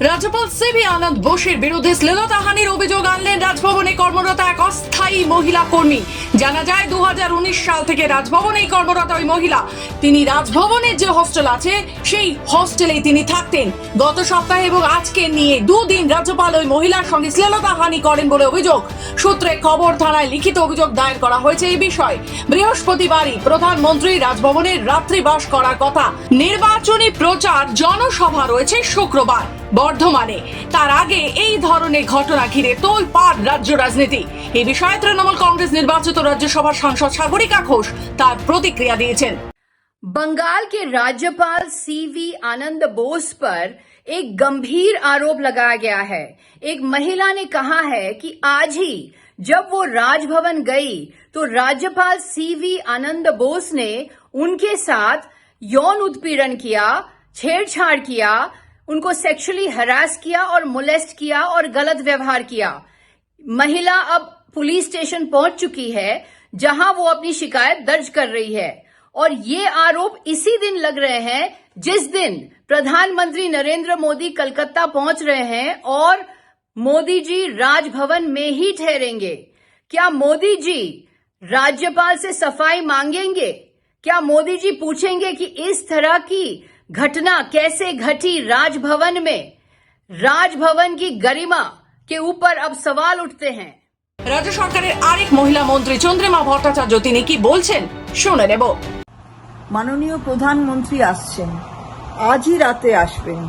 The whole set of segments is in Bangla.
রাজ্যপাল সিবি আনন্দ বোসের বিরুদ্ধে শ্লীলতাহানির অভিযোগ আনলেন রাজভবনে কর্মরত এক অস্থায়ী মহিলা কর্মী। জানা যায়, দুহাজার উনিশ সাল থেকে রাজভবনে কর্মরত ওই মহিলা। তিনি রাজভবনের যে হস্টেল আছে, সেই হস্টেলেই তিনি থাকতেন। গত সপ্তাহে এবং আজকে নিয়ে দুদিন রাজ্যপাল ওই মহিলার সঙ্গে শ্লীলতাহানি করেন বলে অভিযোগ। সূত্রে খবর থানায় লিখিত অভিযোগ দায়ের করা হয়েছে এই বিষয়ে। বৃহস্পতিবারই প্রধানমন্ত্রী রাজভবনের রাত্রিবাস করার কথা। নির্বাচনী প্রচার জনসভা রয়েছে শুক্রবার। বর্ধমানে তার আগে এই ধরনের ঘটনা ঘিরে তোলপাড় রাজ্য রাজনীতি এই বিষয়ে তৃণমূল কংগ্রেস নির্বাচিত রাজ্যসভার সাংসদ সাগরিকা ঘোষ তার প্রতিক্রিয়া দিয়েছেন बंगाल के राज्यपाल सीवी आनंद बोस पर एक गंभीर आरोप लगाया गया है एक महिला ने कहा है कि आज ही जब वो राजभवन गई तो राज्यपाल सीवी आनंद बोस ने उनके साथ यौन उत्पीड़न किया छेड़छाड़ किया उनको सेक्सुअली हरास किया और मोलेस्ट किया और गलत व्यवहार किया। महिला अब पुलिस स्टेशन पहुँच चुकी है, जहाँ वो अपनी शिकायत दर्ज कर रही है। और ये आरोप इसी दिन लग रहे हैं, जिस दिन प्रधानमंत्री नरेंद्र मोदी कलकत्ता पहुँच रहे हैं और मोदी जी राजभवन में ही ठहरेंगे। क्या मोदी जी राज्यपाल से सफ़ाई मांगेंगे? क्या मोदी जी पूछेंगे कि इस तरह की घटना कैसे घटी राजभवन में राजभवन की गरिमा के ऊपर अब सवाल उठते हैं রাজ্য সরকারের আরেক মহিলা মন্ত্রী চন্দ্রিমা ভট্টাচার্য তিনি কি বলছেন শুনে নেব মাননীয় প্রধানমন্ত্রী আসছেন আজই রাতে আসবেন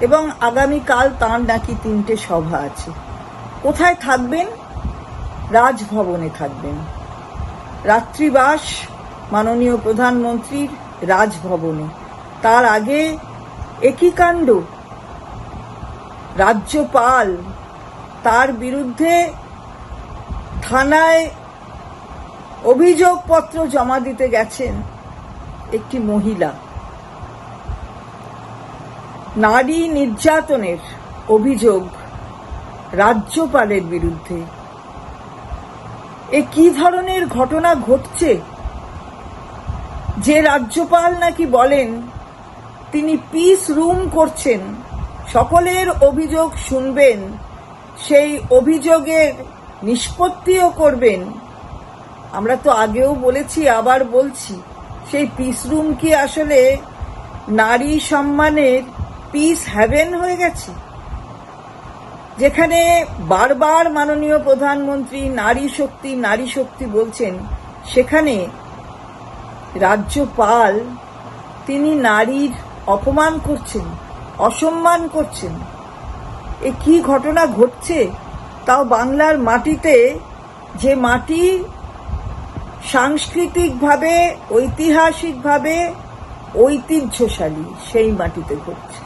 এবং আগামীকাল তাঁর নাকি তিনটে সভা আছে কোথায় থাকবেন রাজভবনে থাকবেন রাত্রিবাস মাননীয় প্রধানমন্ত্রীর রাজভবনে তার আগে একই কাণ্ড। রাজ্যপাল তার বিরুদ্ধে থানায় অভিযোগপত্র জমা দিতে গেছেন একটি মহিলা। নারী নির্যাতনের অভিযোগ রাজ্যপালের বিরুদ্ধে। এ কি ধরনের ঘটনা ঘটছে? যে রাজ্যপাল নাকি বলেন তিনি পিস রুম করছেন। সকলের অভিযোগ শুনবেন। সেই অভিযোগের নিষ্পত্তিও করবেন। আমরা তো আগেও বলেছি, আবার বলছি, সেই পিস রুম কি আসলে নারী সম্মানের পিস হ্যাভেন হয়ে গেছে? যেখানে বারবার মাননীয় প্রধানমন্ত্রী নারী শক্তি নারী শক্তি বলছেন, সেখানে রাজ্যপাল, তিনি নারীর অপমান করছেন, অসম্মান করছেন। এ কি ঘটনা ঘটছে? তাও বাংলার মাটিতে যে মাটি সাংস্কৃতিকভাবে, ঐতিহাসিকভাবে ঐতিহ্যশালী, সেই মাটিতে ঘটছে।